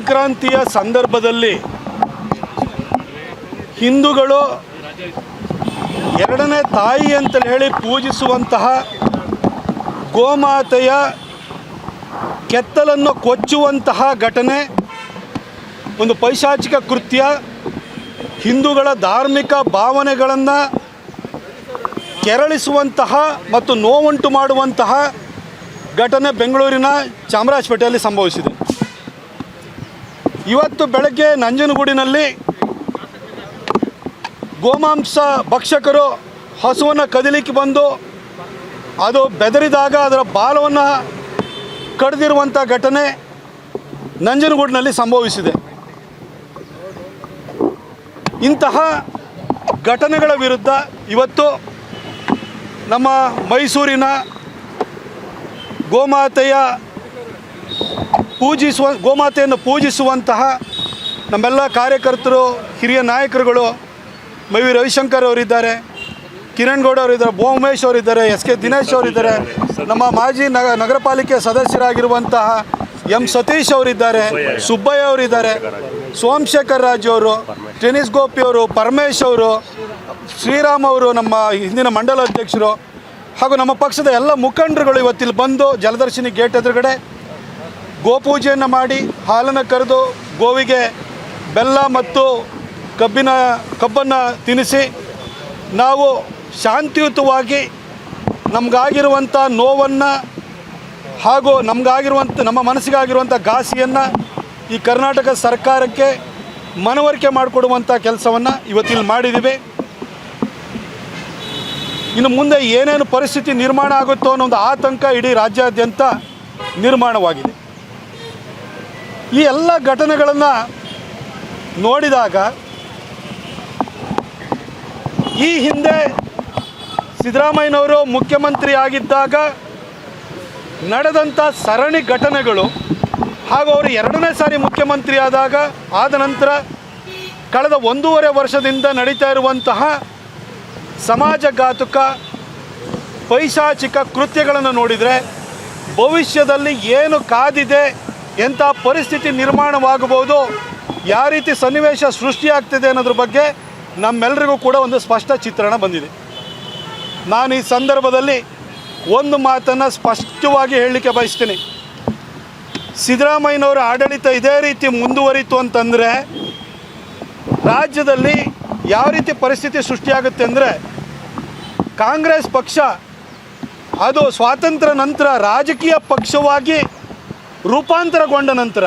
ಸಂಕ್ರಾಂತಿಯ ಸಂದರ್ಭದಲ್ಲಿ ಹಿಂದೂಗಳು ಎರಡನೇ ತಾಯಿ ಅಂತ ಹೇಳಿ ಪೂಜಿಸುವಂತಹ ಗೋಮಾತೆಯ ಕೆತ್ತಲನ್ನು ಕೊಚ್ಚುವಂತಹ ಘಟನೆ, ಒಂದು ಪೈಶಾಚಿಕ ಕೃತ್ಯ. ಹಿಂದೂಗಳ ಧಾರ್ಮಿಕ ಭಾವನೆಗಳನ್ನು ಕೆರಳಿಸುವಂತಹ ಮತ್ತು ನೋವುಂಟು ಮಾಡುವಂತಹ ಘಟನೆ ಬೆಂಗಳೂರಿನ ಚಾಮರಾಜಪೇಟೆಯಲ್ಲಿ ಸಂಭವಿಸಿದೆ. ಇವತ್ತು ಬೆಳಗ್ಗೆ ನಂಜನಗೂಡಿನಲ್ಲಿ ಗೋಮಾಂಸ ಭಕ್ಷಕರು ಹಸುವನ್ನು ಕದಿಲಿಕ್ಕೆ ಬಂದು ಅದು ಬೆದರಿದಾಗ ಅದರ ಬಾಲವನ್ನು ಕಡಿದಿರುವಂಥ ಘಟನೆ ನಂಜನಗೂಡಿನಲ್ಲಿ ಸಂಭವಿಸಿದೆ. ಇಂತಹ ಘಟನೆಗಳ ವಿರುದ್ಧ ಇವತ್ತು ನಮ್ಮ ಮೈಸೂರಿನ ಗೋಮಾತೆಯ ಪೂಜಿಸುವ ಗೋಮಾತೆಯನ್ನು ಪೂಜಿಸುವಂತಹ ನಮ್ಮೆಲ್ಲ ಕಾರ್ಯಕರ್ತರು, ಹಿರಿಯ ನಾಯಕರುಗಳು, ಮೈ ವಿ ರವಿಶಂಕರ್ ಅವರಿದ್ದಾರೆ, ಕಿರಣ್ ಗೌಡ ಅವರಿದ್ದಾರೆ ಬೋ ಉಮೇಶ್ ಅವರಿದ್ದಾರೆ, ಎಸ್ ಕೆ ದಿನೇಶ್ ಅವರಿದ್ದಾರೆ, ನಮ್ಮ ಮಾಜಿ ನಗ ನಗರ ಪಾಲಿಕೆ ಸದಸ್ಯರಾಗಿರುವಂತಹ ಎಂ ಸತೀಶ್ ಅವರಿದ್ದಾರೆ, ಸುಬ್ಬಯ್ಯ ಅವರಿದ್ದಾರೆ, ಸೋಮಶೇಖರ್ ರಾಜು ಅವರು, ಟೆನಿಸ್ ಗೋಪಿ ಅವರು, ಪರಮೇಶ್ ಅವರು, ಶ್ರೀರಾಮ್ ಅವರು, ನಮ್ಮ ಹಿಂದಿನ ಮಂಡಲ ಅಧ್ಯಕ್ಷರು ಹಾಗೂ ನಮ್ಮ ಪಕ್ಷದ ಎಲ್ಲ ಮುಖಂಡರುಗಳು ಇವತ್ತಿಲ್ಲಿ ಬಂದು ಜಲದರ್ಶಿನಿ ಗೇಟ್ ಎದುರುಗಡೆ ಗೋಪೂಜೆಯನ್ನು ಮಾಡಿ ಹಾಲನ್ನು ಕರೆದು ಗೋವಿಗೆ ಬೆಲ್ಲ ಮತ್ತು ಕಬ್ಬಿನ, ಕಬ್ಬನ್ನು ತಿನ್ನಿಸಿ ನಾವು ಶಾಂತಿಯುತವಾಗಿ ನಮಗಾಗಿರುವಂಥ ನೋವನ್ನು ಹಾಗೂ ನಮಗಾಗಿರುವಂಥ, ನಮ್ಮ ಮನಸ್ಸಿಗಾಗಿರುವಂಥ ಘಾಸಿಯನ್ನು ಈ ಕರ್ನಾಟಕ ಸರ್ಕಾರಕ್ಕೆ ಮನವರಿಕೆ ಮಾಡಿಕೊಡುವಂಥ ಕೆಲಸವನ್ನು ಇವತ್ತಿಲ್ಲಿ ಮಾಡಿದ್ದೀವಿ. ಇನ್ನು ಮುಂದೆ ಏನೇನು ಪರಿಸ್ಥಿತಿ ನಿರ್ಮಾಣ ಆಗುತ್ತೋ ಅನ್ನೋ ಒಂದು ಆತಂಕ ಇಡೀ ರಾಜ್ಯಾದ್ಯಂತ ನಿರ್ಮಾಣವಾಗಿದೆ. ಈ ಎಲ್ಲ ಘಟನೆಗಳನ್ನು ನೋಡಿದಾಗ ಈ ಹಿಂದೆ ಸಿದ್ದರಾಮಯ್ಯನವರು ಮುಖ್ಯಮಂತ್ರಿ ಆಗಿದ್ದಾಗ ನಡೆದಂಥ ಸರಣಿ ಘಟನೆಗಳು ಹಾಗೂ ಅವರು ಎರಡನೇ ಸಾರಿ ಮುಖ್ಯಮಂತ್ರಿ ಆದಾಗ ಆದ ನಂತರ ಕಳೆದ ಒಂದೂವರೆ ವರ್ಷದಿಂದ ನಡೀತಾ ಇರುವಂತಹ ಸಮಾಜಘಾತುಕ ಪೈಶಾಚಿಕ ಕೃತ್ಯಗಳನ್ನು ನೋಡಿದರೆ ಭವಿಷ್ಯದಲ್ಲಿ ಏನು ಕಾದಿದೆ ಎಂಥ ಪರಿಸ್ಥಿತಿ ನಿರ್ಮಾಣವಾಗಬಹುದು, ಯಾವ ರೀತಿ ಸನ್ನಿವೇಶ ಸೃಷ್ಟಿಯಾಗ್ತಿದೆ ಅನ್ನೋದ್ರ ಬಗ್ಗೆ ನಮ್ಮೆಲ್ಲರಿಗೂ ಕೂಡ ಒಂದು ಸ್ಪಷ್ಟ ಚಿತ್ರಣ ಬಂದಿದೆ. ನಾನು ಈ ಸಂದರ್ಭದಲ್ಲಿ ಒಂದು ಮಾತನ್ನು ಸ್ಪಷ್ಟವಾಗಿ ಹೇಳಲಿಕ್ಕೆ ಬಯಸ್ತೀನಿ. ಸಿದ್ದರಾಮಯ್ಯನವರ ಆಡಳಿತ ಇದೇ ರೀತಿ ಮುಂದುವರಿತು ಅಂತಂದರೆ, ರಾಜ್ಯದಲ್ಲಿ ಯಾವ ರೀತಿ ಪರಿಸ್ಥಿತಿ ಸೃಷ್ಟಿಯಾಗುತ್ತೆ ಅಂದರೆ, ಕಾಂಗ್ರೆಸ್ ಪಕ್ಷ ಅದು ಸ್ವಾತಂತ್ರ್ಯ ನಂತರ ರಾಜಕೀಯ ಪಕ್ಷವಾಗಿ ರೂಪಾಂತರಗೊಂಡ ನಂತರ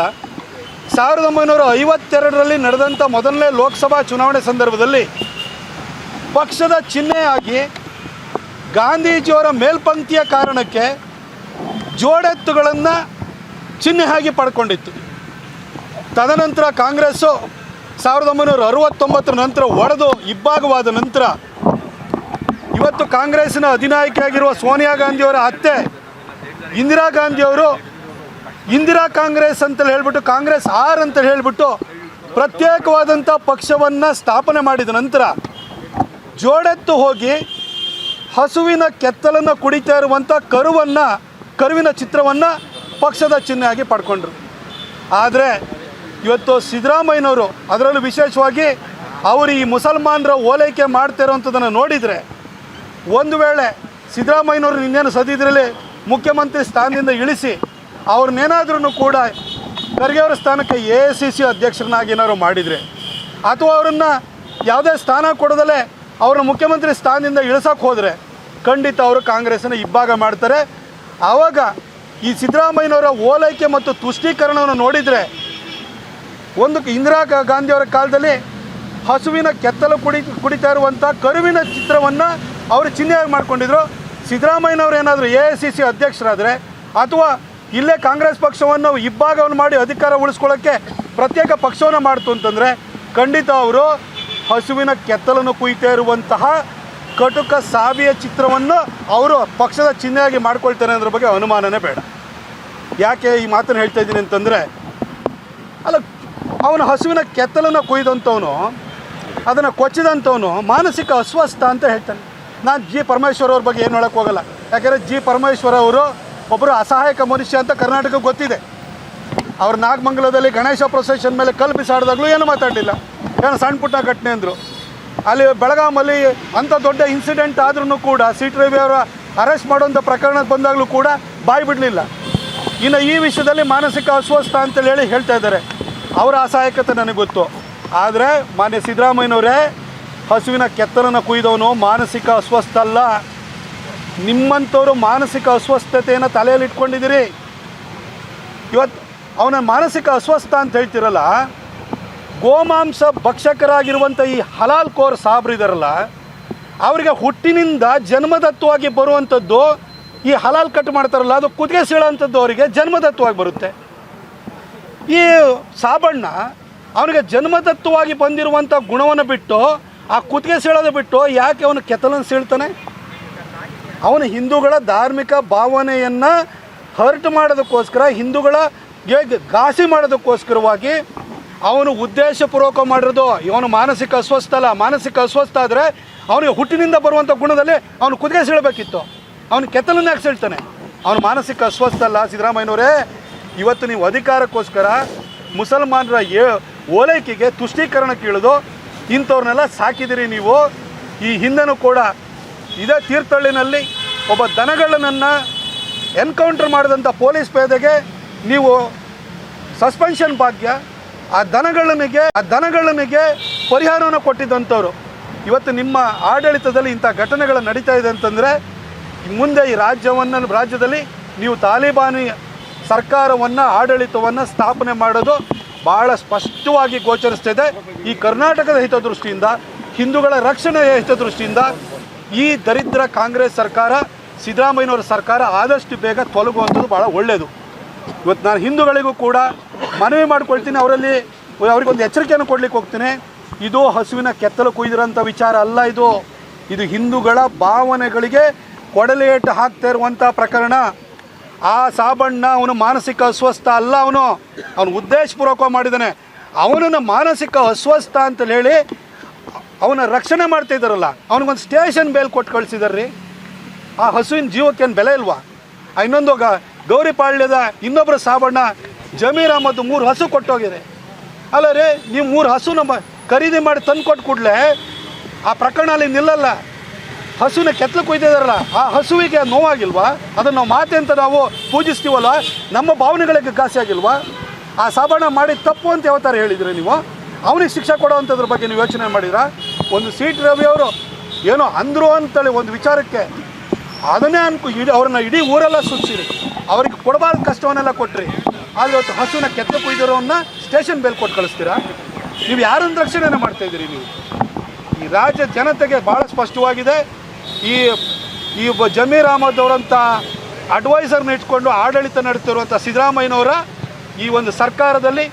ಸಾವಿರದ ಒಂಬೈನೂರ ಐವತ್ತೆರಡರಲ್ಲಿ ನಡೆದಂಥ ಮೊದಲನೇ ಲೋಕಸಭಾ ಚುನಾವಣೆ ಸಂದರ್ಭದಲ್ಲಿ ಪಕ್ಷದ ಚಿಹ್ನೆಯಾಗಿ ಗಾಂಧೀಜಿಯವರ ಮೇಲ್ಪಂಕ್ತಿಯ ಕಾರಣಕ್ಕೆ ಜೋಡೆತ್ತುಗಳನ್ನು ಚಿಹ್ನೆಯಾಗಿ ಪಡ್ಕೊಂಡಿತ್ತು. ತದನಂತರ ಕಾಂಗ್ರೆಸ್ಸು ಸಾವಿರದ ಒಂಬೈನೂರ ಅರವತ್ತೊಂಬತ್ತರ ನಂತರ ಒಡೆದು ಇಬ್ಬಾಗವಾದ ನಂತರ ಇವತ್ತು ಕಾಂಗ್ರೆಸ್ಸಿನ ಅಧಿನಾಯಕಿಯಾಗಿರುವ ಸೋನಿಯಾ ಗಾಂಧಿಯವರ ಅತ್ತೆ ಇಂದಿರಾ ಗಾಂಧಿಯವರು ಇಂದಿರಾ ಕಾಂಗ್ರೆಸ್ ಅಂತೇಳಿ ಹೇಳ್ಬಿಟ್ಟು ಕಾಂಗ್ರೆಸ್ ಆರ್ ಅಂತ ಹೇಳ್ಬಿಟ್ಟು ಪ್ರತ್ಯೇಕವಾದಂಥ ಪಕ್ಷವನ್ನು ಸ್ಥಾಪನೆ ಮಾಡಿದ ನಂತರ ಜೋಡೆತ್ತು ಹೋಗಿ ಹಸುವಿನ ಕೆತ್ತಲನ್ನು ಕುಡಿತಾ ಇರುವಂಥ ಕರುವನ್ನು, ಕರುವಿನ ಚಿತ್ರವನ್ನು ಪಕ್ಷದ ಚಿಹ್ನೆಯಾಗಿ ಪಡ್ಕೊಂಡ್ರು. ಆದರೆ ಇವತ್ತು ಸಿದ್ದರಾಮಯ್ಯನವರು ಅದರಲ್ಲೂ ವಿಶೇಷವಾಗಿ ಅವರು ಈ ಮುಸಲ್ಮಾನರ ಓಲೈಕೆ ಮಾಡ್ತಾ ಇರೋವಂಥದ್ದನ್ನು ನೋಡಿದರೆ ಒಂದು ವೇಳೆ ಸಿದ್ದರಾಮಯ್ಯನವರು ಇನ್ನೇನು ಸದ್ಯದ್ರಲ್ಲಿ ಮುಖ್ಯಮಂತ್ರಿ ಸ್ಥಾನದಿಂದ ಇಳಿಸಿ ಅವ್ರನ್ನೇನಾದ್ರೂ ಕೂಡ ಖರ್ಗೆ ಅವರ ಸ್ಥಾನಕ್ಕೆ ಎ ಸಿ ಸಿ ಅಧ್ಯಕ್ಷರನ್ನಾಗಿ ಏನಾದ್ರು ಮಾಡಿದರೆ, ಅಥವಾ ಅವರನ್ನು ಯಾವುದೇ ಸ್ಥಾನ ಕೊಡದಲೇ ಅವ್ರನ್ನ ಮುಖ್ಯಮಂತ್ರಿ ಸ್ಥಾನದಿಂದ ಇಳಿಸೋಕೆ ಹೋದರೆ ಖಂಡಿತ ಅವರು ಕಾಂಗ್ರೆಸ್ಸನ್ನು ಇಬ್ಬಾಗ ಮಾಡ್ತಾರೆ. ಆವಾಗ ಈ ಸಿದ್ದರಾಮಯ್ಯನವರ ಓಲೈಕೆ ಮತ್ತು ತುಷ್ಟೀಕರಣವನ್ನು ನೋಡಿದರೆ, ಒಂದು ಇಂದಿರಾ ಗಾಂಧಿಯವರ ಕಾಲದಲ್ಲಿ ಹಸುವಿನ ಕೆತ್ತಲು ಕುಡಿ, ಕುಡಿತಾ ಇರುವಂಥ ಕರುವಿನ ಚಿತ್ರವನ್ನು ಅವರು ಚಿಹ್ನೆಯಾಗಿ ಮಾಡಿಕೊಂಡಿದ್ರು. ಸಿದ್ದರಾಮಯ್ಯನವರು ಏನಾದರೂ ಎ ಐ ಸಿ ಸಿ ಅಧ್ಯಕ್ಷರಾದರೆ, ಅಥವಾ ಇಲ್ಲೇ ಕಾಂಗ್ರೆಸ್ ಪಕ್ಷವನ್ನು ಇಬ್ಬಾಗವನ್ನು ಮಾಡಿ ಅಧಿಕಾರ ಉಳಿಸ್ಕೊಳ್ಳೋಕ್ಕೆ ಪ್ರತ್ಯೇಕ ಪಕ್ಷವನ್ನು ಮಾಡ್ತು ಅಂತಂದರೆ ಖಂಡಿತ ಅವರು ಹಸುವಿನ ಕೆತ್ತಲನ್ನು ಕುಯ್ತಾ ಇರುವಂತಹ ಕಟುಕ ಸಾವಿಯ ಚಿತ್ರವನ್ನು ಅವರು ಪಕ್ಷದ ಚಿಹ್ನೆಯಾಗಿ ಮಾಡ್ಕೊಳ್ತಾರೆ ಅನ್ನೋದ್ರ ಬಗ್ಗೆ ಅನುಮಾನನೇ ಬೇಡ. ಯಾಕೆ ಈ ಮಾತನ್ನು ಹೇಳ್ತಾ ಇದ್ದೀನಿ ಅಂತಂದರೆ, ಅಲ್ಲ, ಅವನು ಹಸುವಿನ ಕೆತ್ತಲನ್ನು ಕುಯ್ದಂಥವನು, ಅದನ್ನು ಕೊಚ್ಚಿದಂಥವನು ಮಾನಸಿಕ ಅಸ್ವಸ್ಥ ಅಂತ ಹೇಳ್ತಾನೆ. ನಾನು ಜಿ ಪರಮೇಶ್ವರ್ ಅವ್ರ ಬಗ್ಗೆ ಏನು ಹೇಳೋಕ್ಕೋಗಲ್ಲ ಯಾಕೆಂದರೆ ಯಾಕಂದರೆ ಜಿ ಪರಮೇಶ್ವರ್ ಅವರು ಒಬ್ಬರು ಅಸಹಾಯಕ ಮನುಷ್ಯ ಅಂತ ಕರ್ನಾಟಕ ಗೊತ್ತಿದೆ. ಅವ್ರು ನಾಗಮಂಗಲದಲ್ಲಿ ಗಣೇಶ ಪ್ರೊಸೆಷನ್ ಮೇಲೆ ಕಲ್ಲು ಬಿಸಾಡಿದಾಗಲೂ ಏನು ಮಾತಾಡಲಿಲ್ಲ. ಏನು ಸಣ್ಣ ಪುಟ್ಟ ಘಟನೆ ಅಂದರು. ಅಲ್ಲಿ ಬೆಳಗಾಮಲ್ಲಿ ಅಂಥ ದೊಡ್ಡ ಇನ್ಸಿಡೆಂಟ್ ಆದ್ರೂ ಕೂಡ ಸಿ ಟಿ ರವಿ ಅವರ ಅರೆಸ್ಟ್ ಮಾಡುವಂಥ ಪ್ರಕರಣ ಬಂದಾಗಲೂ ಕೂಡ ಬಾಯಿ ಬಿಡಲಿಲ್ಲ. ಇನ್ನು ಈ ವಿಷಯದಲ್ಲಿ ಮಾನಸಿಕ ಅಸ್ವಸ್ಥ ಅಂತೇಳಿ ಹೇಳಿ ಹೇಳ್ತಾ ಇದ್ದಾರೆ. ಅವರ ಅಸಹಾಯಕತೆ ನನಗೆ ಗೊತ್ತು. ಆದರೆ ಮಾನ್ಯ ಸಿದ್ದರಾಮಯ್ಯನವರೇ, ಹಸುವಿನ ಕೆತ್ತಲನ್ನು ಕುಯ್ದವನು ಮಾನಸಿಕ ಅಸ್ವಸ್ಥ ಅಲ್ಲ. ನಿಮ್ಮಂಥವ್ರು ಮಾನಸಿಕ ಅಸ್ವಸ್ಥತೆಯನ್ನು ತಲೆಯಲ್ಲಿ ಇಟ್ಕೊಂಡಿದ್ದೀರಿ. ಇವತ್ತು ಅವನ ಮಾನಸಿಕ ಅಸ್ವಸ್ಥ ಅಂತ ಹೇಳ್ತಿರಲ್ಲ, ಗೋಮಾಂಸ ಭಕ್ಷಕರಾಗಿರುವಂಥ ಈ ಹಲಾಲ್ ಕೋರ್ ಸಾಬ್ರಿದಾರಲ್ಲ ಅವರಿಗೆ ಹುಟ್ಟಿನಿಂದ ಜನ್ಮದತ್ವವಾಗಿ ಬರುವಂಥದ್ದು ಈ ಹಲಾಲ್ ಕಟ್ ಮಾಡ್ತಾರಲ್ಲ, ಅದು ಕುದುಗೆ ಸೀಳೋಂಥದ್ದು ಅವರಿಗೆ ಜನ್ಮದತ್ವವಾಗಿ ಬರುತ್ತೆ. ಈ ಸಾಬಣ್ಣ ಅವನಿಗೆ ಜನ್ಮದತ್ವವಾಗಿ ಬಂದಿರುವಂಥ ಗುಣವನ್ನು ಬಿಟ್ಟು, ಆ ಕುತ್ತಿಗೆ ಸೀಳೋದು ಬಿಟ್ಟು ಯಾಕೆ ಅವನು ಕೆತ್ತಲನ್ನು ಸೀಳ್ತಾನೆ? ಅವನು ಹಿಂದೂಗಳ ಧಾರ್ಮಿಕ ಭಾವನೆಯನ್ನು ಹರ್ಟ್ ಮಾಡೋದಕ್ಕೋಸ್ಕರ, ಹಿಂದೂಗಳ ಘಾಸಿ ಮಾಡೋದಕ್ಕೋಸ್ಕರವಾಗಿ ಅವನು ಉದ್ದೇಶಪೂರ್ವಕ ಮಾಡಿರೋದು, ಇವನು ಮಾನಸಿಕ ಅಸ್ವಸ್ಥ ಅಲ್ಲ. ಮಾನಸಿಕ ಅಸ್ವಸ್ಥ ಆದರೆ ಅವನಿಗೆ ಹುಟ್ಟಿನಿಂದ ಬರುವಂಥ ಗುಣದಲ್ಲಿ ಅವನು ಕುದುಗೆ ಸೀಳಬೇಕಿತ್ತು. ಅವನು ಕೆತ್ತಲನ್ನ ಸೀಳ್ತಾನೆ. ಅವನು ಮಾನಸಿಕ ಅಸ್ವಸ್ಥ ಅಲ್ಲ. ಸಿದ್ದರಾಮಯ್ಯನವರೇ, ಇವತ್ತು ನೀವು ಅಧಿಕಾರಕ್ಕೋಸ್ಕರ ಮುಸಲ್ಮಾನರ ಏ ಓಲೈಕೆಗೆ ತುಷ್ಟೀಕರಣಕ್ಕೆ ಇಳಿದು ಇಂಥವ್ರನ್ನೆಲ್ಲ ಸಾಕಿದಿರಿ ನೀವು. ಈ ಹಿಂದೆನೂ ಕೂಡ ಇದೇ ತೀರ್ಥಹಳ್ಳಿನಲ್ಲಿ ಒಬ್ಬ ದನಗಳನ್ನು ಎನ್ಕೌಂಟರ್ ಮಾಡಿದಂಥ ಪೊಲೀಸ್ ಪೇದೆಗೆ ನೀವು ಸಸ್ಪೆನ್ಷನ್ ಭಾಗ್ಯ, ಆ ದನಗಳನಿಗೆ ಆ ದನಗಳನಿಗೆ ಪರಿಹಾರವನ್ನು ಕೊಟ್ಟಿದ್ದಂಥವ್ರು. ಇವತ್ತು ನಿಮ್ಮ ಆಡಳಿತದಲ್ಲಿ ಇಂಥ ಘಟನೆಗಳು ನಡೀತಾ ಇದೆ ಅಂತಂದರೆ ಮುಂದೆ ಈ ರಾಜ್ಯವನ್ನು, ರಾಜ್ಯದಲ್ಲಿ ನೀವು ತಾಲಿಬಾನಿ ಸರ್ಕಾರವನ್ನು, ಆಡಳಿತವನ್ನು ಸ್ಥಾಪನೆ ಮಾಡೋದು ಭಾಳ ಸ್ಪಷ್ಟವಾಗಿ ಗೋಚರಿಸ್ತಿದೆ ಈ ಕರ್ನಾಟಕದ ಹಿತದೃಷ್ಟಿಯಿಂದ, ಹಿಂದೂಗಳ ರಕ್ಷಣೆಯ ಹಿತದೃಷ್ಟಿಯಿಂದ ಈ ದರಿದ್ರ ಕಾಂಗ್ರೆಸ್ ಸರ್ಕಾರ, ಸಿದ್ದರಾಮಯ್ಯನವರ ಸರ್ಕಾರ ಆದಷ್ಟು ಬೇಗ ತೊಲಗುವಂಥದ್ದು ಭಾಳ ಒಳ್ಳೆಯದು ಇವತ್ತು ನಾನು ಹಿಂದೂಗಳಿಗೂ ಕೂಡ ಮನವಿ ಮಾಡ್ಕೊಳ್ತೀನಿ, ಅವರಲ್ಲಿ ಅವರಿಗೊಂದು ಎಚ್ಚರಿಕೆಯನ್ನು ಕೊಡ್ಲಿಕ್ಕೆ ಹೋಗ್ತೀನಿ. ಇದು ಹಸುವಿನ ಕೆತ್ತಲು ಕುಯ್ದಿರೋಂಥ ವಿಚಾರ ಅಲ್ಲ ಇದು. ಇದು ಹಿಂದೂಗಳ ಭಾವನೆಗಳಿಗೆ ಕೊಡಲೇಟು ಹಾಕ್ತಾ ಇರುವಂಥ ಪ್ರಕರಣ. ಆ ಸಾಬಣ್ಣ ಅವನು ಮಾನಸಿಕ ಅಸ್ವಸ್ಥ ಅಲ್ಲ ಅವನು. ಅವನು ಉದ್ದೇಶಪೂರ್ವಕ ಮಾಡಿದ್ದಾನೆ. ಅವನನ್ನು ಮಾನಸಿಕ ಅಸ್ವಸ್ಥ ಅಂತೇಳಿ ಹೇಳಿ ಅವನ ರಕ್ಷಣೆ ಮಾಡ್ತಾ ಇದ್ದಾರಲ್ಲ, ಅವನಿಗೊಂದು ಸ್ಟೇಷನ್ ಬೇಲ್ ಕೊಟ್ಟು ಕಳಿಸಿದಾರ್ರಿ. ಆ ಹಸುವಿನ ಜೀವಕ್ಕೇನು ಬೆಲೆ ಇಲ್ವಾ? ಆ ಇನ್ನೊಂದು ಗ ಗೌರಿಪಾಳ್ಯದ ಇನ್ನೊಬ್ಬರ ಸಾಬಣ್ಣ ಜಮೀರ್ ಅಹಮದ್ ಮೂರು ಹಸು ಕೊಟ್ಟೋಗಿದೆ. ಅಲ್ಲ ರೀ, ನೀವು ಮೂರು ಹಸು ನಮ್ಮ ಖರೀದಿ ಮಾಡಿ ತಂದು ಕೊಟ್ಟು ಕೂಡಲೇ ಆ ಪ್ರಕರಣ ಅಲ್ಲಿ ನಿಲ್ಲಲ್ಲ. ಹಸುವಿನ ಕೆತ್ತಲು ಕೊಯ್ದಿದಾರಲ್ಲ ಆ ಹಸುವಿಗೆ ನೋವಾಗಿಲ್ವಾ? ಅದನ್ನು ನಾವು ಮಾತೆ ಅಂತ ನಾವು ಪೂಜಿಸ್ತೀವಲ್ಲ, ನಮ್ಮ ಭಾವನೆಗಳಿಗೆ ಘಾಸಿ ಆಗಿಲ್ವಾ? ಆ ಸಾಬಣ್ಣ ಮಾಡಿ ತಪ್ಪು ಅಂತ ಯಾವತ್ತಾರು ಹೇಳಿದ್ರಿ ನೀವು? ಅವನಿಗೆ ಶಿಕ್ಷೆ ಕೊಡೋವಂಥದ್ರ ಬಗ್ಗೆ ನೀವು ಯೋಚನೆ ಮಾಡಿದ್ರಾ? ಒಂದು ಸೀಟ್ ರವಿ ಅವರು ಏನೋ ಅಂದರು ಅಂತೇಳಿ ಒಂದು ವಿಚಾರಕ್ಕೆ ಅದನ್ನೇ ಅನ್ಕು, ಇಡೀ ಅವ್ರನ್ನ ಇಡೀ ಊರೆಲ್ಲ ಸುತ್ತಿರಿ ಅವ್ರಿಗೆ ಕೊಡಬಾರ್ದು ಕಷ್ಟವನ್ನೆಲ್ಲ ಕೊಟ್ರಿ. ಆದರೆ ಇವತ್ತು ಹಸುವಿನ ಕೆತ್ತ ಕುಯ್ದಿರೋನ್ನ ಸ್ಟೇಷನ್ ಬೇಲ್ ಕೊಟ್ಟು ಕಳಿಸ್ತೀರಾ? ನೀವು ಯಾರನ್ನ ರಕ್ಷಣೆಯನ್ನು ಮಾಡ್ತಾ ಇದ್ದೀರಿ ನೀವು? ಈ ರಾಜ್ಯ ಜನತೆಗೆ ಭಾಳ ಸ್ಪಷ್ಟವಾಗಿದೆ. ಈ ಈ ಜಮೀರ್ ಅಹಮದ್ ಅವರಂಥ ಅಡ್ವೈಸರ್ನ ಇಟ್ಕೊಂಡು ಆಡಳಿತ ನಡೆತಿರುವಂಥ ಸಿದ್ದರಾಮಯ್ಯನವರ ಈ ಒಂದು ಸರ್ಕಾರದಲ್ಲಿ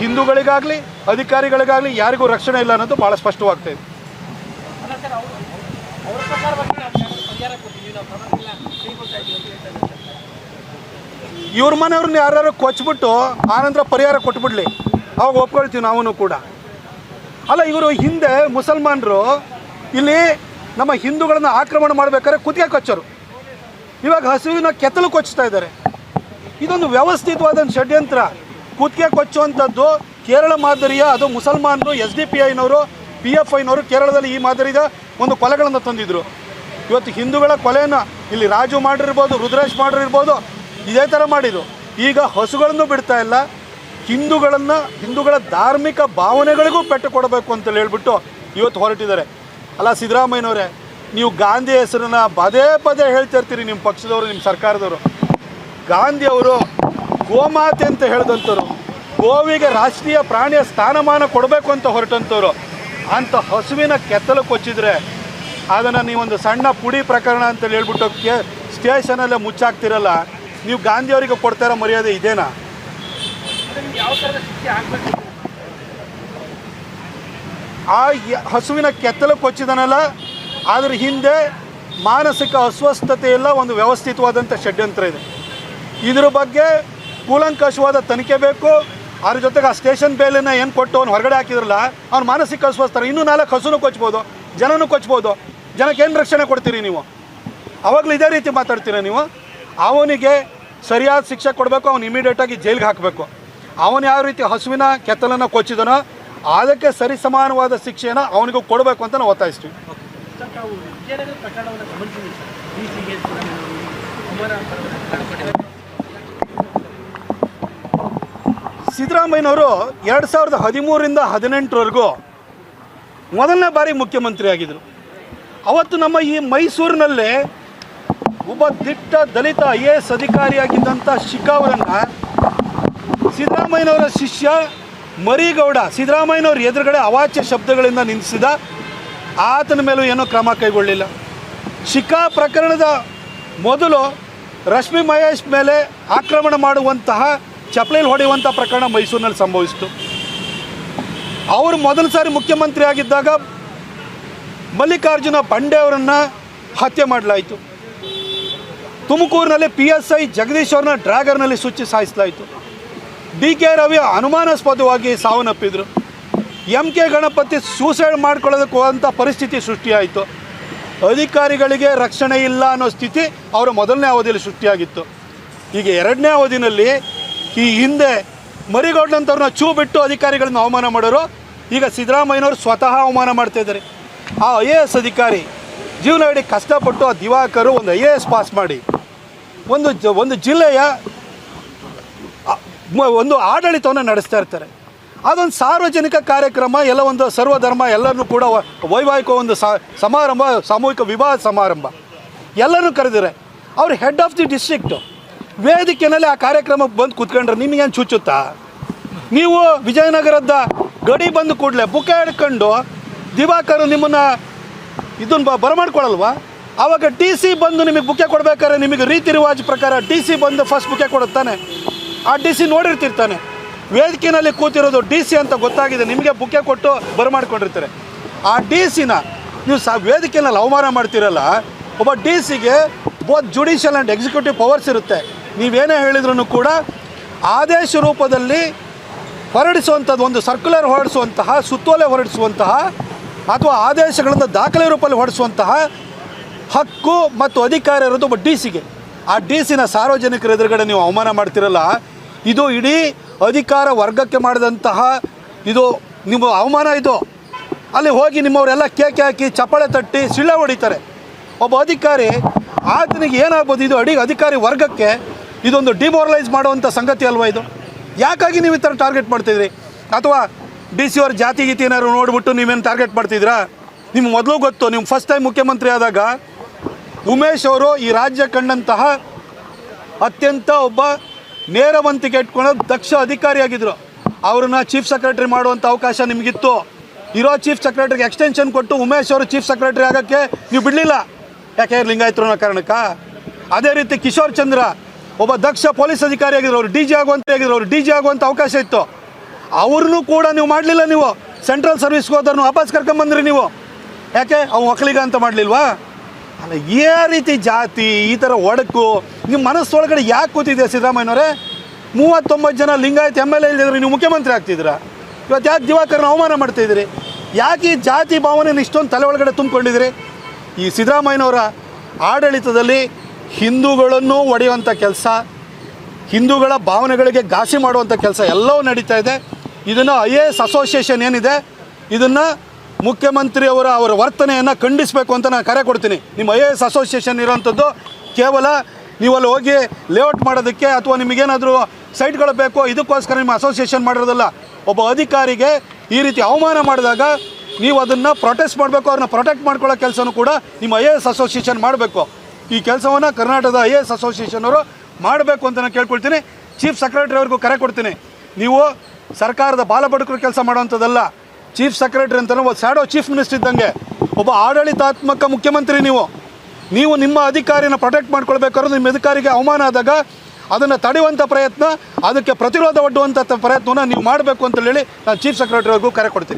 ಹಿಂದೂಗಳಿಗಾಗಲಿ, ಅಧಿಕಾರಿಗಳಿಗಾಗಲಿ ಯಾರಿಗೂ ರಕ್ಷಣೆ ಇಲ್ಲ ಅನ್ನೋದು ಭಾಳ ಸ್ಪಷ್ಟವಾಗ್ತಾ ಇದೆ. ಅಲ್ಲ ಅವರು ಪರಿಹಾರ ಕೊಟ್ಟಿದ್ದೀವಿ. ಇವ್ರ ಮನೆಯವ್ರನ್ನ ಯಾರ್ಯಾರು ಕೊಚ್ಬಿಟ್ಟು ಆನಂತರ ಪರಿಹಾರ ಕೊಟ್ಬಿಡ್ಲಿ. ಅವಾಗ ಒಪ್ಕೊಳ್ತೀವಿ ನಾವು ಕೂಡ. ಅಲ್ಲ, ಇವರು ಹಿಂದೆ ಮುಸಲ್ಮಾನರು ಇಲ್ಲಿ ನಮ್ಮ ಹಿಂದೂಗಳನ್ನ ಆಕ್ರಮಣ ಮಾಡ್ಬೇಕಾದ್ರೆ ಕುತ್ತಿಗೆ ಕೊಚ್ಚರು. ಇವಾಗ ಹಸುವಿನ ಕೆತ್ತಲು ಕೊಚ್ತಾ ಇದ್ದಾರೆ. ಇದೊಂದು ವ್ಯವಸ್ಥಿತವಾದ ಷಡ್ಯಂತ್ರ. ಕುತ್ತಿಗೆ ಕೊಚ್ಚುವಂಥದ್ದು ಕೇರಳ ಮಾದರಿಯ, ಅದು ಮುಸಲ್ಮಾನರು ಎಸ್ ಡಿ ಪಿ ಐನವರು ಪಿ ಎಫ್ ಐನವರು ಕೇರಳದಲ್ಲಿ ಈ ಮಾದರಿದ ಒಂದು ಕೊಲೆಗಳನ್ನು ತಂದಿದ್ರು. ಇವತ್ತು ಹಿಂದೂಗಳ ಕೊಲೆಯನ್ನು ಇಲ್ಲಿ ರಾಜು ಮಾಡಿರ್ಬೋದು, ರುದ್ರೇಶ್ ಮಾಡಿರ್ಬೋದು, ಇದೇ ಥರ ಮಾಡಿದರು. ಈಗ ಹಸುಗಳನ್ನು ಬಿಡ್ತಾ ಇಲ್ಲ. ಹಿಂದೂಗಳನ್ನು, ಹಿಂದೂಗಳ ಧಾರ್ಮಿಕ ಭಾವನೆಗಳಿಗೂ ಪೆಟ್ಟು ಕೊಡಬೇಕು ಅಂತೇಳಿ ಹೇಳ್ಬಿಟ್ಟು ಇವತ್ತು ಹೊರಟಿದ್ದಾರೆ. ಅಲ್ಲ, ಸಿದ್ದರಾಮಯ್ಯನವರೇ, ನೀವು ಗಾಂಧಿ ಹೆಸರನ್ನ ಪದೇ ಪದೇ ಹೇಳ್ತಾ ಇರ್ತೀರಿ ನಿಮ್ಮ ಪಕ್ಷದವರು, ನಿಮ್ಮ ಸರ್ಕಾರದವರು. ಗಾಂಧಿ ಅವರು ಗೋಮಾತೆ ಅಂತ ಹೇಳಿದಂಥವ್ರು. ಗೋವಿಗೆ ರಾಷ್ಟ್ರೀಯ ಪ್ರಾಣಿಯ ಸ್ಥಾನಮಾನ ಕೊಡಬೇಕು ಅಂತ ಹೊರಟಂಥವ್ರು. ಅಂಥ ಹಸುವಿನ ಕೆತ್ತಲು ಕೊಚ್ಚಿದ್ರೆ ಅದನ್ನು ನೀವೊಂದು ಸಣ್ಣ ಪುಡಿ ಪ್ರಕರಣ ಅಂತ ಹೇಳ್ಬಿಟ್ಟು ಕೆ ಸ್ಟೇಷನಲ್ಲೇ ಮುಚ್ಚಾಕ್ತಿರಲ್ಲ, ನೀವು ಗಾಂಧಿಯವರಿಗೆ ಕೊಡ್ತಾ ಇರೋ ಮರ್ಯಾದೆ ಇದೇನಾ? ಆ ಹಸುವಿನ ಕೆತ್ತಲು ಕೊಚ್ಚಿದನಲ್ಲ ಅದ್ರ ಹಿಂದೆ ಮಾನಸಿಕ ಅಸ್ವಸ್ಥತೆ ಎಲ್ಲ ಒಂದು ವ್ಯವಸ್ಥಿತವಾದಂಥ ಷಡ್ಯಂತ್ರ ಇದೆ. ಇದ್ರ ಬಗ್ಗೆ ಕೂಲಂಕಷವಾದ ತನಿಖೆ ಬೇಕು ಅದ್ರ ಜೊತೆಗೆ ಆ ಸ್ಟೇಷನ್ ಬೇಲಿನ ಏನು ಕೊಟ್ಟು ಅವ್ನು ಹೊರಗಡೆ ಹಾಕಿದ್ರಲ್ಲ, ಅವ್ನು ಮಾನಸಿಕ ಅಸ್ವಸ್ಥ ಇನ್ನೂ ನಾಲ್ಕು ಹಸುನು ಕೊಚ್ಬೋದು, ಜನನೂ ಕೊಚ್ಬೋದು. ಜನಕ್ಕೆ ಏನು ರಕ್ಷಣೆ ಕೊಡ್ತೀರಿ ನೀವು? ಅವಾಗಲೂ ಇದೇ ರೀತಿ ಮಾತಾಡ್ತೀರಾ ನೀವು? ಅವನಿಗೆ ಸರಿಯಾದ ಶಿಕ್ಷೆ ಕೊಡಬೇಕು, ಅವ್ನು ಇಮಿಡಿಯೇಟಾಗಿ ಜೈಲಿಗೆ ಹಾಕಬೇಕು. ಅವನು ಯಾವ ರೀತಿ ಹಸುವಿನ ಕೆತ್ತಲನ್ನು ಕೊಚ್ಚಿದನೋ, ಅದಕ್ಕೆ ಸರಿಸಮಾನವಾದ ಶಿಕ್ಷೆಯನ್ನು ಅವನಿಗೂ ಕೊಡಬೇಕು ಅಂತ ನಾವು ಒತ್ತಾಯಿಸ್ತೀವಿ. ಸರ್ ಗಮನಿಸಿದ್ದೀವಿ ಸರ್ ಡಿ ಸಿಗೆ ಅವಮಾನ ಮಾಡಿಕೊಂಡಿದ್ದಾರೆ ಸಿದ್ದರಾಮಯ್ಯನವರು ಎರಡು ಸಾವಿರದ ಹದಿಮೂರರಿಂದ ಹದಿನೆಂಟರವರೆಗೂ ಮೊದಲನೇ ಬಾರಿ ಮುಖ್ಯಮಂತ್ರಿ ಆಗಿದ್ದರು ಅವತ್ತು ನಮ್ಮ ಈ ಮೈಸೂರಿನಲ್ಲೇ ಒಬ್ಬ ದಿಟ್ಟ ದಲಿತ ಐ ಎ ಎಸ್ ಅಧಿಕಾರಿಯಾಗಿದ್ದಂಥ ಶಿಖಾವರನ್ನು ಸಿದ್ದರಾಮಯ್ಯನವರ ಶಿಷ್ಯ ಮರಿಗೌಡ, ಸಿದ್ದರಾಮಯ್ಯನವ್ರ ಎದುರುಗಡೆ ಅವಾಚ್ಯ ಶಬ್ದಗಳಿಂದ ನಿಲ್ಲಿಸಿದ ಆತನ ಮೇಲೂ ಏನೂ ಕ್ರಮ ಕೈಗೊಳ್ಳಿಲ್ಲ. ಶಿಖಾ ಪ್ರಕರಣದ ಮೊದಲು ರಶ್ಮಿ ಮಹೇಶ್ ಮೇಲೆ ಆಕ್ರಮಣ ಮಾಡುವಂತಹ ಚಪ್ಪಲಿಲಿ ಹೊಡೆಯುವಂಥ ಪ್ರಕರಣ ಮೈಸೂರಿನಲ್ಲಿ ಸಂಭವಿಸಿತು. ಅವರು ಮೊದಲ ಸಾರಿ ಮುಖ್ಯಮಂತ್ರಿ ಆಗಿದ್ದಾಗ ಮಲ್ಲಿಕಾರ್ಜುನ ಬಂಡೆ ಅವರನ್ನು ಹತ್ಯೆ ಮಾಡಲಾಯಿತು. ತುಮಕೂರಿನಲ್ಲಿ ಪಿ ಎಸ್ ಐ ಜಗದೀಶ್ ಅವ್ರನ್ನ ಡ್ರ್ಯಾಗರ್ನಲ್ಲಿ ಸುಚ್ಚಿ ಸಾಯಿಸಲಾಯಿತು. ಡಿ ಕೆ ರವಿ ಅನುಮಾನಾಸ್ಪದವಾಗಿ ಸಾವನ್ನಪ್ಪಿದ್ರು. ಎಂ ಕೆ ಗಣಪತಿ ಸೂಸೈಡ್ ಮಾಡ್ಕೊಳ್ಳೋದಕ್ಕೆ ಪರಿಸ್ಥಿತಿ ಸೃಷ್ಟಿಯಾಯಿತು. ಅಧಿಕಾರಿಗಳಿಗೆ ರಕ್ಷಣೆ ಇಲ್ಲ ಅನ್ನೋ ಸ್ಥಿತಿ ಅವರ ಮೊದಲನೇ ಅವಧಿಯಲ್ಲಿ ಸೃಷ್ಟಿಯಾಗಿತ್ತು. ಈಗ ಎರಡನೇ ಅವಧಿನಲ್ಲಿ ಈ ಹಿಂದೆ ಮರಿಗೌಡ್ನಂಥವ್ರನ್ನ ಚೂ ಬಿಟ್ಟು ಅಧಿಕಾರಿಗಳನ್ನ ಅವಮಾನ ಮಾಡೋರು, ಈಗ ಸಿದ್ದರಾಮಯ್ಯನವರು ಸ್ವತಃ ಅವಮಾನ ಮಾಡ್ತಾ ಇದ್ದಾರೆ. ಆ ಐ ಎ ಎಸ್ ಅಧಿಕಾರಿ ಜೀವನ ಇಡೀ ಕಷ್ಟಪಟ್ಟು ಆ ದಿವಾಕರು ಒಂದು ಐ ಎ ಎಸ್ ಪಾಸ್ ಮಾಡಿ, ಒಂದು ಜ, ಒಂದು ಜಿಲ್ಲೆಯ ಒಂದು ಆಡಳಿತವನ್ನು ನಡೆಸ್ತಾ ಇರ್ತಾರೆ. ಅದೊಂದು ಸಾರ್ವಜನಿಕ ಕಾರ್ಯಕ್ರಮ, ಎಲ್ಲ ಒಂದು ಸರ್ವಧರ್ಮ, ಎಲ್ಲರನ್ನೂ ಕೂಡ ವೈವಾಹಿಕ ಒಂದು ಸಮಾರಂಭ, ಸಾಮೂಹಿಕ ವಿವಾಹ ಸಮಾರಂಭ ಎಲ್ಲರೂ ಕರೆದಿದ್ದಾರೆ. ಅವ್ರು ಹೆಡ್ ಆಫ್ ದಿ ಡಿಸ್ಟ್ರಿಕ್ಟು ವೇದಿಕೆಯಲ್ಲಿ ಆ ಕಾರ್ಯಕ್ರಮಕ್ಕೆ ಬಂದು ಕೂತ್ಕೊಂಡ್ರೆ ನಿಮಗೇನು ಚುಚ್ಚುತ್ತಾ? ನೀವು ವಿಜಯನಗರದ ಗಡಿ ಬಂದು ಕೂಡಲೇ ಬುಕ್ಕ ಹಿಡ್ಕೊಂಡು ದಿವಾಕರು ನಿಮ್ಮನ್ನು ಇದನ್ನ ಬರಮಾಡ್ಕೊಳಲ್ವಾ? ಆವಾಗ ಡಿ ಸಿ ಬಂದು ನಿಮಗೆ ಬುಕ್ಕೆ ಕೊಡ್ಬೇಕಾದ್ರೆ ನಿಮಗೆ ರೀತಿ ರಿವಾಜ್ ಪ್ರಕಾರ ಡಿ ಸಿ ಬಂದು ಫಸ್ಟ್ ಬುಕ್ಕೆ ಕೊಡುತ್ತಾನೆ ಆ ಡಿ ಸಿ ನೋಡಿರ್ತಿರ್ತಾನೆ ವೇದಿಕೆನಲ್ಲಿ ಕೂತಿರೋದು ಡಿ ಸಿ ಅಂತ ಗೊತ್ತಾಗಿದೆ, ನಿಮಗೆ ಬುಕ್ಕೆ ಕೊಟ್ಟು ಬರಮಾಡ್ಕೊಂಡಿರ್ತಾರೆ. ಆ ಡಿ ಸಿನ ನೀವು ಸಹ ವೇದಿಕೆನಲ್ಲಿ ಅವಮಾನ ಮಾಡ್ತಿರಲ್ಲ, ಒಬ್ಬ ಡಿ ಸಿಗೆ both judicial and executive powers ಇರುತ್ತೆ. ನೀವೇನೇ ಹೇಳಿದ್ರು ಕೂಡ ಆದೇಶ ರೂಪದಲ್ಲಿ ಹೊರಡಿಸುವಂಥದ್ದು ಒಂದು ಸರ್ಕ್ಯುಲರ್ ಹೊರಡಿಸುವಂತಹ, ಸುತ್ತೋಲೆ ಹೊರಡಿಸುವಂತಹ ಅಥವಾ ಆದೇಶಗಳನ್ನು ದಾಖಲೆ ರೂಪದಲ್ಲಿ ಹೊರಡಿಸುವಂತಹ ಹಕ್ಕು ಮತ್ತು ಅಧಿಕಾರ ಇರೋದು ಒಬ್ಬ ಡಿ ಸಿಗೆ ಆ ಡಿ ಸಿನ ಸಾರ್ವಜನಿಕರ ಎದುರುಗಡೆ ನೀವು ಅವಮಾನ ಮಾಡ್ತಿರಲ್ಲ, ಇದು ಇಡೀ ಅಧಿಕಾರ ವರ್ಗಕ್ಕೆ ಮಾಡಿದಂತಹ ಇದು ನಿಮ್ಮ ಅವಮಾನ ಇದು. ಅಲ್ಲಿ ಹೋಗಿ ನಿಮ್ಮವರೆಲ್ಲ ಕೇಕೆ ಹಾಕಿ, ಚಪ್ಪಾಳೆ ತಟ್ಟಿ ಸಿಳ್ಳೆ ಹೊಡಿತಾರೆ. ಒಬ್ಬ ಅಧಿಕಾರಿ, ಆತನಿಗೆ ಏನಾಗ್ಬೋದು ಇದು ಅಡಿ, ಅಧಿಕಾರಿ ವರ್ಗಕ್ಕೆ ಇದೊಂದು ಡಿಮೋರಲೈಸ್ ಮಾಡುವಂಥ ಸಂಗತಿ ಅಲ್ವಾ ಇದು? ಯಾಕಾಗಿ ನೀವು ಈ ಥರ ಟಾರ್ಗೆಟ್ ಮಾಡ್ತಿದ್ರಿ? ಅಥವಾ ಡಿ ಸಿ ಅವ್ರ ಜಾತಿ ಗೀತಿ ಏನಾದ್ರು ನೋಡಿಬಿಟ್ಟು ನೀವೇನು ಟಾರ್ಗೆಟ್ ಮಾಡ್ತಿದ್ದೀರಾ? ನಿಮ್ಗೆ ಮೊದಲು ಗೊತ್ತು, ನೀವು ಫಸ್ಟ್ ಟೈಮ್ ಮುಖ್ಯಮಂತ್ರಿ ಆದಾಗ ಉಮೇಶ್ ಅವರು ಈ ರಾಜ್ಯ ಕಂಡಂತಹ ಅತ್ಯಂತ ಒಬ್ಬ ನೇರವಂತಿಕೆ ಇಟ್ಕೊಂಡು ದಕ್ಷ ಅಧಿಕಾರಿಯಾಗಿದ್ದರು ಅವ್ರನ್ನ ಚೀಫ್ ಸೆಕ್ರೆಟರಿ ಮಾಡುವಂಥ ಅವಕಾಶ ನಿಮಗಿತ್ತು. ಇರೋ ಚೀಫ್ ಸೆಕ್ರೆಟರಿಗೆ ಎಕ್ಸ್ಟೆನ್ಷನ್ ಕೊಟ್ಟು ಉಮೇಶ್ ಅವರು ಚೀಫ್ ಸೆಕ್ರೆಟರಿ ಆಗೋಕ್ಕೆ ನೀವು ಬಿಡಲಿಲ್ಲ. ಯಾಕೆ ಲಿಂಗಾಯತರು ಅನ್ನೋ ಕಾರಣಕ್ಕೆ? ಅದೇ ರೀತಿ ಕಿಶೋರ್ ಚಂದ್ರ ಒಬ್ಬ ದಕ್ಷ ಪೊಲೀಸ್ ಅಧಿಕಾರಿ ಆಗಿದ್ರು ಅವರು, ಡಿ ಜಿ ಆಗುವಂತ ಆಗಿದ್ರು ಅವರು, ಡಿ ಜಿ ಆಗುವಂಥ ಅವಕಾಶ ಇತ್ತು. ಅವ್ರನ್ನೂ ಕೂಡ ನೀವು ಮಾಡಲಿಲ್ಲ ನೀವು. ಸೆಂಟ್ರಲ್ ಸರ್ವಿಸ್ಗೆ ಹೋದವ್ರನ್ನ ವಾಪಸ್ ಕರ್ಕೊಂಬಂದ್ರಿ ನೀವು. ಯಾಕೆ? ಅವ್ನು ಒಕ್ಕಲಿಗ ಅಂತ ಮಾಡಲಿಲ್ವಾ? ಅಲ್ಲ, ಏ ರೀತಿ ಜಾತಿ, ಈ ಥರ ಒಡಕು ನಿಮ್ಮ ಮನಸ್ಸೊಳಗಡೆ ಯಾಕೆ ಕೂತಿದೆ ಸಿದ್ದರಾಮಯ್ಯನವರೇ? ಮೂವತ್ತೊಂಬತ್ತು ಜನ ಲಿಂಗಾಯತ್ ಎಂ ಎಲ್ ಎ ಇಲ್ದಿದ್ರೆ ನೀವು ಮುಖ್ಯಮಂತ್ರಿ ಆಗ್ತಿದ್ದೀರಾ? ಇವತ್ತು ಯಾಕೆ ದಿವಾಕರನ ಅವಮಾನ ಮಾಡ್ತಾಯಿದ್ದೀರಿ ಯಾಕೆ ಈ ಜಾತಿ ಭಾವನೆಯನ್ನು ಇಷ್ಟೊಂದು ತಲೆ ಒಳಗಡೆ ತುಂಬಿಕೊಂಡಿದ್ದೀರಿ? ಈ ಸಿದ್ದರಾಮಯ್ಯನವರ ಆಡಳಿತದಲ್ಲಿ ಹಿಂದೂಗಳನ್ನು ಒಡೆಯುವಂಥ ಕೆಲಸ, ಹಿಂದೂಗಳ ಭಾವನೆಗಳಿಗೆ ಘಾಸಿ ಮಾಡುವಂಥ ಕೆಲಸ ಎಲ್ಲವೂ ನಡೀತಾ ಇದೆ. ಇದನ್ನು ಐ ಎ ಎಸ್ ಅಸೋಸಿಯೇಷನ್ ಏನಿದೆ, ಇದನ್ನು ಮುಖ್ಯಮಂತ್ರಿಯವರ ಅವರ ವರ್ತನೆಯನ್ನು ಖಂಡಿಸಬೇಕು ಅಂತ ನಾನು ಕರೆ ಕೊಡ್ತೀನಿ. ನಿಮ್ಮ ಐ ಎ ಎಸ್ ಅಸೋಸಿಯೇಷನ್ ಇರೋವಂಥದ್ದು ಕೇವಲ ನೀವು ಅಲ್ಲಿ ಹೋಗಿ ಲೇಔಟ್ ಮಾಡೋದಕ್ಕೆ ಅಥವಾ ನಿಮಗೇನಾದರೂ ಸೈಟ್ಗಳು ಬೇಕೋ ಇದಕ್ಕೋಸ್ಕರ ನಿಮ್ಮ ಅಸೋಸಿಯೇಷನ್ ಮಾಡಿರೋದಲ್ಲ, ಒಬ್ಬ ಅಧಿಕಾರಿಗೆ ಈ ರೀತಿ ಅವಮಾನ ಮಾಡಿದಾಗ ನೀವು ಅದನ್ನು ಪ್ರೊಟೆಸ್ಟ್ ಮಾಡಬೇಕು, ಅವ್ರನ್ನ ಪ್ರೊಟೆಕ್ಟ್ ಮಾಡ್ಕೊಳ್ಳೋ ಕೆಲಸನೂ ಕೂಡ ನಿಮ್ಮ ಐ ಎ ಎಸ್ ಅಸೋಸಿಯೇಷನ್ ಮಾಡಬೇಕು. ಈ ಕೆಲಸವನ್ನು ಕರ್ನಾಟಕದ ಐ ಎಸ್ ಅಸೋಸಿಯೇಷನ್ ಅವರು ಮಾಡಬೇಕು ಅಂತ ನಾನು ಕೇಳ್ಕೊಳ್ತೀನಿ. ಚೀಫ್ ಸೆಕ್ರೆಟರಿ ಅವ್ರಿಗೂ ಕರೆ ಕೊಡ್ತೀನಿ. ನೀವು ಸರ್ಕಾರದ ಬಾಲಬಡುಕರು ಕೆಲಸ ಮಾಡುವಂಥದ್ದಲ್ಲ, ಚೀಫ್ ಸೆಕ್ರೆಟರಿ ಅಂತಲೂ ಒಂದು ಸ್ಯಾಡೋ ಚೀಫ್ ಮಿನಿಸ್ಟರ್ ಇದ್ದಂಗೆ, ಒಬ್ಬ ಆಡಳಿತಾತ್ಮಕ ಮುಖ್ಯಮಂತ್ರಿ ನೀವು. ನೀವು ನಿಮ್ಮ ಅಧಿಕಾರಿನ ಪ್ರೊಟೆಕ್ಟ್ ಮಾಡ್ಕೊಳ್ಬೇಕಾದ್ರೆ ನಿಮ್ಮ ಅಧಿಕಾರಿಗೆ ಅವಮಾನ ಆದಾಗ ಅದನ್ನು ತಡೆಯುವಂಥ ಪ್ರಯತ್ನ, ಅದಕ್ಕೆ ಪ್ರತಿರೋಧ ಒಡ್ಡುವಂಥ ಪ್ರಯತ್ನವನ್ನು ನೀವು ಮಾಡಬೇಕು ಅಂತ ಹೇಳಿ ನಾನು ಚೀಫ್ ಸೆಕ್ರೆಟರಿ ಅವ್ರಿಗೂ ಕರೆ ಕೊಡ್ತೀನಿ.